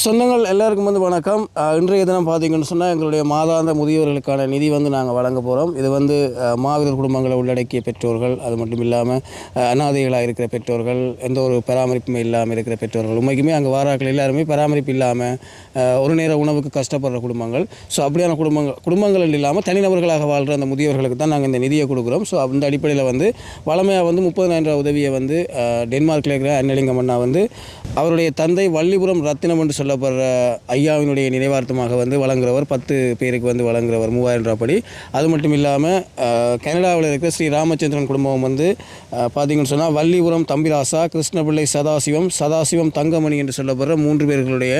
சொந்தங்கள் எல்லாருக்கும் வந்து வணக்கம். இன்றைய தினம் பார்த்தீங்கன்னு சொன்னால் எங்களுடைய மாதாந்த முதியோர்களுக்கான நிதி வந்து நாங்கள் வழங்க போகிறோம் இது வந்து மாவீரர் குடும்பங்களை உள்ளடக்கிய பெற்றோர்கள் அது மட்டும் இல்லாமல் அனாதைகளாக இருக்கிற பெற்றோர்கள் எந்த ஒரு பராமரிப்புமே இல்லாமல் இருக்கிற பெற்றோர்கள் உண்மைக்குமே அங்கே வாராக்கள் எல்லாருமே பராமரிப்பு இல்லாமல் ஒரு நேர உணவுக்கு கஷ்டப்படுற குடும்பங்கள். ஸோ அப்படியான குடும்பங்கள் குடும்பங்கள் இல்லாமல் தனிநபர்களாக வாழ்கிற அந்த முதியோர்களுக்கு தான் நாங்கள் இந்த நிதியை கொடுக்குறோம். ஸோ அந்த அடிப்படையில் வந்து வளமையாக வந்து முப்பதினாயிரம் ரூபா உதவியை வந்து டென்மார்க்கில் இருக்கிற அன்னலிங்கம் அண்ணா வந்து அவருடைய தந்தை வள்ளிபுரம் ரத்தினம் என்று சொல்ல சொல்லப்படுற ஐயாவினுடைய நினைவார்த்தமாக வந்து வழங்குறவர் பத்து பேருக்கு வந்து வழங்குறவர் மூவாயிரம் ரூபாய் படி. அது மட்டும் இல்லாமல் கனடாவில் இருக்கிற ஸ்ரீ ராமச்சந்திரன் குடும்பம் வந்து அஹ், பார்த்தீங்கன்னு சொன்னால் வள்ளிபுரம் தம்பிராசா கிருஷ்ணபிள்ளை சதாசிவம் சதாசிவம் தங்கமணி என்று சொல்லப்படுற மூன்று பேர்களுடைய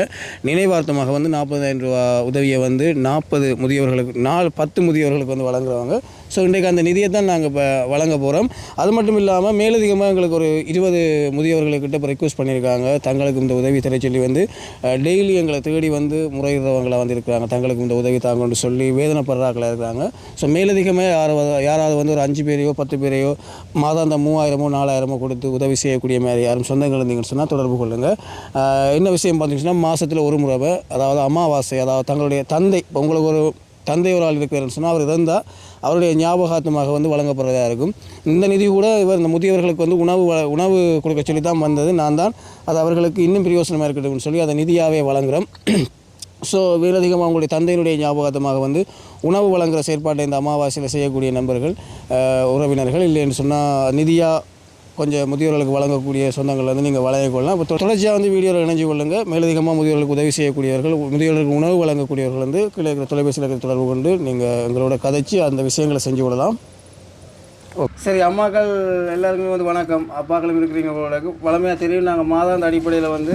நினைவார்த்தமாக வந்து நாற்பதாயிரம் ரூபா உதவியை வந்து நாற்பது முதியவர்களுக்கு நாலு பத்து முதியவர்களுக்கு வந்து வழங்குறவங்க. ஸோ இன்றைக்கு அந்த நிதியை தான் நாங்கள் இப்போ வழங்க போகிறோம் அது மட்டும் இல்லாமல் மேலதிகமாக எங்களுக்கு ஒரு இருபது முதியவர்களுக்கிட்ட இப்போ ரெக்வஸ்ட் பண்ணியிருக்காங்க தங்களுக்கு இந்த உதவி தர சொல்லி வந்து டெய்லி எங்களை தேடி வந்து முறையிடுறவங்களாக வந்து இருக்கிறாங்க தங்களுக்கு இந்த உதவி தாங்கன்னு சொல்லி வேதனைப்படுறாக்களாக இருக்கிறாங்க. ஸோ மேலதிகமாக யாராவது யாராவது வந்து ஒரு அஞ்சு பேரையோ பத்து பேரையோ மாதாந்தம் மூவாயிரமோ நாலாயிரமோ கொடுத்து உதவி செய்யக்கூடிய மாதிரி யாரும் சொந்தங்கள் இருந்தீங்கன்னு சொன்னால் தொடர்பு கொள்ளுங்கள் என்ன விஷயம் பார்த்தீங்கன்னா மாதத்தில் ஒரு முறை அதாவது அமாவாசை அதாவது தங்களுடைய தந்தை இப்போ உங்களுக்கு ஒரு தந்தை ஒரு ஆள் சொன்னால் அவர் இருந்தால் அவருடைய ஞாபகார்த்தமாக வந்து வழங்கப்படுறதா இருக்கும். இந்த நிதி கூட இவர் இந்த முதியவர்களுக்கு வந்து உணவு உணவு கொடுக்க சொல்லி தான் வந்தது. நான் தான் அது அவர்களுக்கு இன்னும் பிரயோசனமாக இருக்கட்டும்னு சொல்லி அதை நிதியாகவே வழங்குகிறோம் ஸோ மேலதிகமாக அவங்களுடைய தந்தையினுடைய ஞாபகார்த்தமாக வந்து உணவு வழங்குகிற செயற்பாட்டை இந்த அமாவாசையில் செய்யக்கூடிய நண்பர்கள் உறவினர்கள் இல்லைன்னு சொன்னால் நிதியாக கொஞ்சம் முதியோர்களுக்கு வழங்கக்கூடிய சொந்தங்கள் வந்து நீங்கள் வழங்கிக் கொள்ளலாம். இப்போ தொடர்ச்சியாக வந்து வீடியோவில் இணைஞ்சு கொள்ளுங்கள் மேலதிகமாக முதியோர்களுக்கு உதவி செய்யக்கூடியவர்கள் முதியோர்களுக்கு உணவு வழங்கக்கூடியவர்கள் வந்து கீழே இருக்கிற தொலைபேசியில் இருக்கிற தொடர்பு கொண்டு நீங்கள் எங்களோட கதைச்சு அந்த விஷயங்களை செஞ்சு விடலாம் சரி அம்மாக்கள் எல்லாருக்குமே வந்து வணக்கம். அப்பாக்களும் இருக்கிறீங்க உங்களுக்கு வளமையாக தெரியும். நாங்கள் மாதாந்த அடிப்படையில் வந்து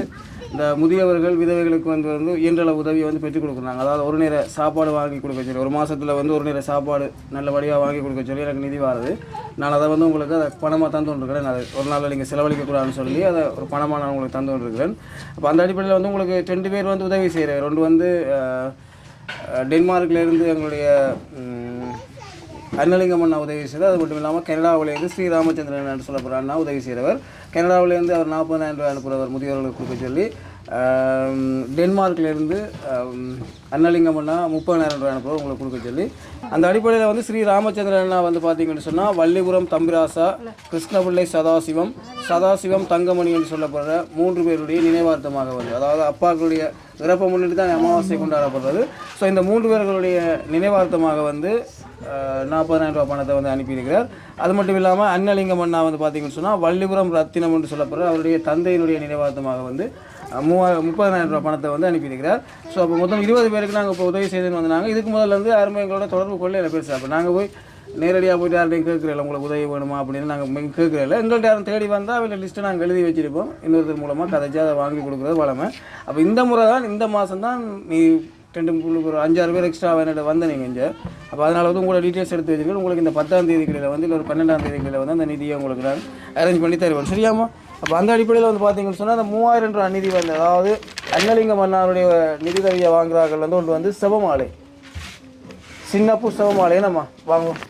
இந்த முதியவர்கள் விதவைகளுக்கு வந்து வந்து இயன்றளவு உதவியை வந்து பெற்றுக் கொடுக்குறாங்க. அதாவது ஒரு நேர சாப்பாடு வாங்கி கொடுக்க சொல்லி ஒரு மாதத்தில் வந்து ஒரு நேர சாப்பாடு நல்லபடியாக வாங்கி கொடுக்க சொல்லி எனக்கு நிதி வருது. நான் அதை வந்து உங்களுக்கு அதை பணமாக தந்து கொண்டிருக்கிறேன். அது ஒரு நாளில் நீங்கள் செலவழிக்கக்கூடாதுன்னு சொல்லி அதை ஒரு பணமாக நான் உங்களுக்கு தந்து கொண்டிருக்கிறேன். அப்போ அந்த அடிப்படையில் வந்து உங்களுக்கு ரெண்டு பேர் வந்து உதவி செய்கிறேன் ரெண்டு வந்து டென்மார்க்லேருந்து எங்களுடைய அண்ணலிங்கம் அண்ணா உதவி செய்தார் அது மட்டும் இல்லாமல் கனடாவிலேருந்து ஸ்ரீராமச்சந்திரன் என்று சொல்லப்படுற அண்ணா உதவி செய்கிறவர் கனடாவிலேருந்து அவர் நாற்பதாயிரம் ரூபாய் அனுப்புகிறவர் முதியோர்களுக்கு கொடுக்க சொல்லி டென்மார்க்லேருந்து ஆம், அன்னலிங்கம் அண்ணா முப்பதாயிரம் ரூபாய் அனுப்புகிறவர் உங்களுக்கு கொடுக்க சொல்லி. அந்த அடிப்படையில் வந்து ஸ்ரீ ராமச்சந்திரன் அண்ணா வந்து பார்த்தீங்கன்னு சொன்னால் வள்ளிபுரம் தம்பிராசா கிருஷ்ணபிள்ளை சதாசிவம் சதாசிவம் தங்கமணி என்று சொல்லப்படுற மூன்று பேருடைய நினைவார்த்தமாக வந்து அதாவது அப்பாக்களுடைய இறப்பை முன்னிட்டு தான் அமாவாசை கொண்டாடப்படுறது. ஸோ இந்த மூன்று பேர்களுடைய நினைவார்த்தமாக வந்து நாற்பதாயிரம் ரூபாய் பணத்தை வந்து அனுப்பியிருக்கிறார். அது மட்டும் இல்லாமல் அன்னலிங்கம் அண்ணா வந்து பார்த்தீங்கன்னு சொன்னால் வள்ளிபுரம் ரத்தினம் என்று சொல்லப்படுற அவருடைய தந்தையினுடைய நினைவார்த்தமாக வந்து மூவாயிரம் முப்பதாயிரம் ரூபாய் பணத்தை வந்து அனுப்பியிருக்கிறார். ஸோ அப்போ மொத்தம் இருபது பேருக்கு நாங்கள் இப்போ உதவி செய்துன்னு வந்தாங்க. இதுக்கு முதல்ல வந்து யாருமே எங்களோட தொடர்பு கொள்ளையில பெருசாக அப்போ நாங்கள் போய் நேரடியாக போயிட்டு யார்ட்டையும் கேட்குறதில்ல உங்களுக்கு உதவி வேணுமா? அப்படின்னு நாங்கள் கேட்குறல எங்கள்கிட்ட யாரும் தேடி வந்தால் அவங்கள லிஸ்ட்டை நாங்கள் எழுதி வச்சுருப்போம். இன்னொருத்தர் மூலமாக கதைச்சு அதை வாங்கி கொடுக்குறது வளமை. அப்போ இந்த முறை தான் இந்த மாதம் தான் நீ ரெண்டு ஒரு அஞ்சாறு பேர் எக்ஸ்ட்ரா என்னோட வந்த நீங்கள் இங்கே. அப்போ அதனால் வந்து உங்களோட டீட்டெயில்ஸ் எடுத்து வச்சுக்கிட்டு உங்களுக்கு இந்த பத்தாம் தேதி வந்து இல்லை ஒரு பன்னெண்டாம் தேதி வந்து அந்த நிதியை உங்களுக்கு நான் அரேஞ்ச் பண்ணி தருவேன். சரியாமா அப்போ அந்த அடிப்படையில் வந்து பார்த்தீங்கன்னு சொன்னால் அந்த மூவாயிரம் ரூபா நிதி வந்து அதாவது அன்னலிங்க மன்னாருடைய நிதி உதவியை வாங்குறார்கள் வந்து ஒன்று வந்து சிவமாலை. சின்னப்பு சிவமாலை என்னம்மா? வாங்குவோம்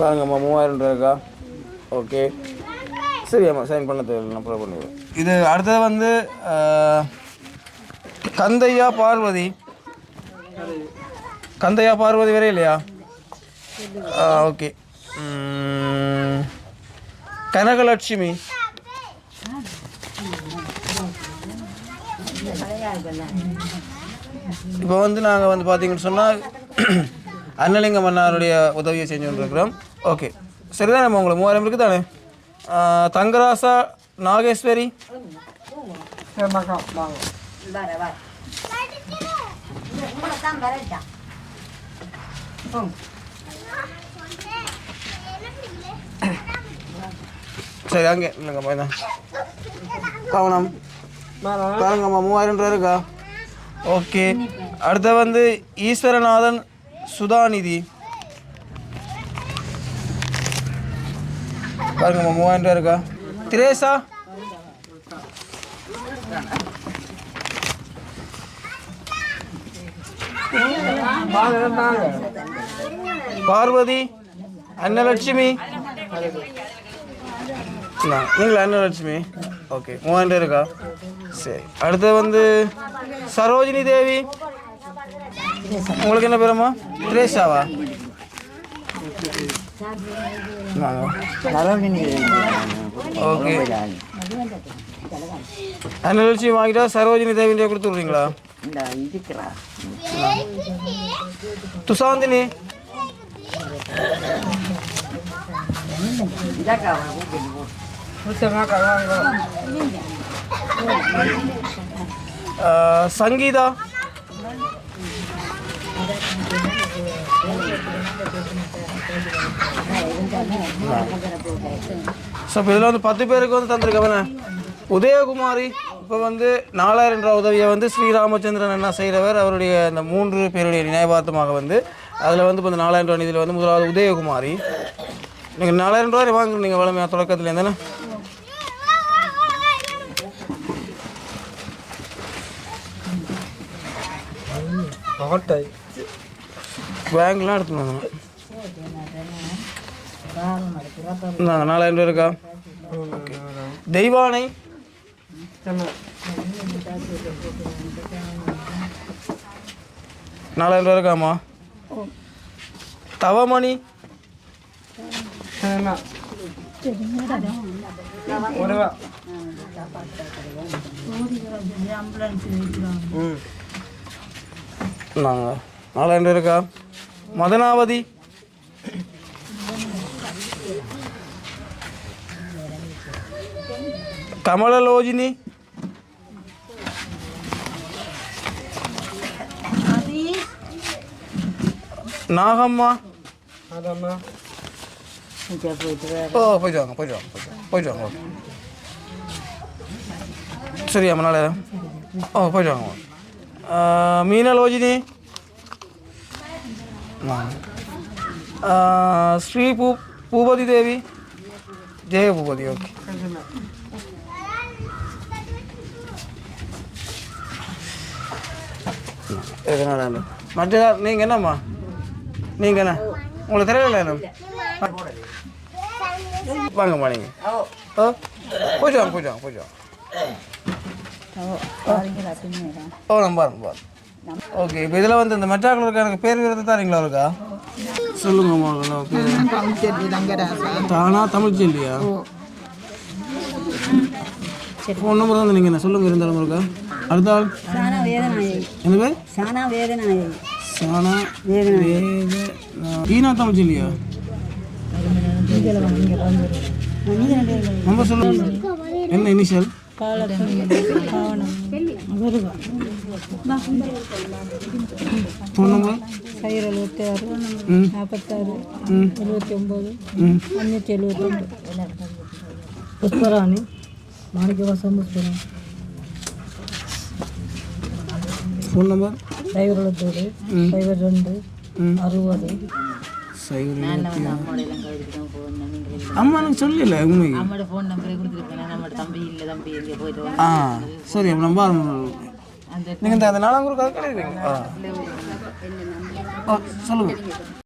பாருங்கம்மா மூவாயிரம் ரூபாய்க்கா இருக்கா? ஓகே. சரி அம்மா சைன் பண்ண தேவையில்லை நான் ப்ரோ பண்ணிடுவேன் இது அடுத்தது வந்து கந்தையா பார்வதி? கந்தையா பார்வதி வரை இல்லையா? ஆ ஓகே. கனகலட்சுமி. இப்போ வந்து நாங்கள் வந்து பார்த்தீங்கன்னு சொன்னால் அன்னலிங்கம் அண்ணாருடைய உதவியை செஞ்சு கொண்டிருக்கிறோம் ஓகே. சரிதானே நம்ம உங்களுக்கு மூவாயிரம் இருக்குது தானே? தங்கராசா நாகேஸ்வரி. சரி அங்கே. இல்லைங்க பையனா கவனம் பாருங்கம்மா மூவாயிரம் ரூபா இருக்கா? ஓகே. அடுத்த வந்து ஈஸ்வரநாதன் சுதாநிதி. பாருங்கம்மா மூவாயிரம் ரூபா இருக்கா? திரேசா? பார்வதி அன்னலட்சுமி. நீங்களா அன்னலட்சுமி? ஓகே மூவாயிரம் இருக்கா? சரி அடுத்து வந்து சரோஜினி தேவி. உங்களுக்கு என்ன பேருமா? திரேஷாவா? ஓகே. அன்னலட்சுமி வாங்கிட்டா சரோஜினி தேவின்றே கொடுத்து விட்றீங்களா துசாந்தினி ஆஹ், சங்கீதா ஸோ இப்போ இதில் வந்து பத்து பேருக்கு இப்போ வந்து நாலாயிரம் ரூபா உதவியை வந்து ஸ்ரீராமச்சந்திரன் என்ன செய்கிறவர் அவருடைய அந்த மூன்று பேருடைய நினைவார்த்தமாக வந்து அதில் வந்து இப்போ இந்த நாலாயிரம் ரூபா நிதியில் வந்து முதலாவது உதயகுமாரி. நீங்கள் நாலாயிரம் ரூபாய் வாங்குறீங்க வளமையாக தொடக்கத்தில் இருந்தானே பேங்க்லாம் இந்தாங்க நாலாயிரம் ரூபா இருக்கா? தெய்வானை நாலாயிரம் ரூபா இருக்காமா தவமணி? நாங்கள் நாலாயிரம் இருக்கா மதனாவதி? கமலலோஜினி நாகம்மா ஓ போயிட்டு வாங்க போயிட்டு வாங்க போயிட்டு வாங்க ஓகே சரி அம்மா நாளை ஓ போயிட்டு வாங்க வாங்க. ஆ, ஸ்ரீ பூ பூபதி தேவி ஜெய பூபதி ஓகே எதனால மற்ற நீங்கள் என்னம்மா நீங்கள் என்ன உங்களுக்கு தெரியல வாங்கம்மா நீங்கள் ஓ போயிட்டு வாங்க போயிட்டு வாங்க போயிட்டு வாங்க. ஓ பாருங்க ஓகே இப்போ இதில் வந்து இந்த மெட்ராக்கில் இருக்க எனக்கு பேர் விருது தாரீங்களா இருக்கா சொல்லுங்கம்மா தானா தமிழ் செல்வியா ஃபோன் நம்பர் வந்து நீங்கள் என்ன சொல்லுங்க இருந்தாலும் இருக்கா அடுத்த ஆள்? என்ன பேர்? சானா வேதனாயை சானா வேத ஈனா தமிழ் செல்வியா நம்பர் சொல்லுங்க என்ன இனிஷியல் ஃபோன் நம்பர் சைர் எழுபத்தி ஆறு நாற்பத்தாறு எழுபத்தி ஒம்பது அஞ்சூற்றி புஷ்பராணி மாணிக்கவாசம் புஷ்பராணி ஃபோன் நம்பர் சைவர் எழுபத்தேழு ம். சைவர் ரெண்டு அறுபது அம்மா எனக்கு சொல்லல உண்மைக்கு. நம்மளோட ஃபோன் நம்பரே கொடுத்துருப்பேன் தம்பி இல்லை தம்பி எங்கே போயிட்டு ஆ சரி அப்போ நம்ம நீங்கள் இந்த அந்த நாலாம் குரு கதை கிடையாது சொல்லுங்கள்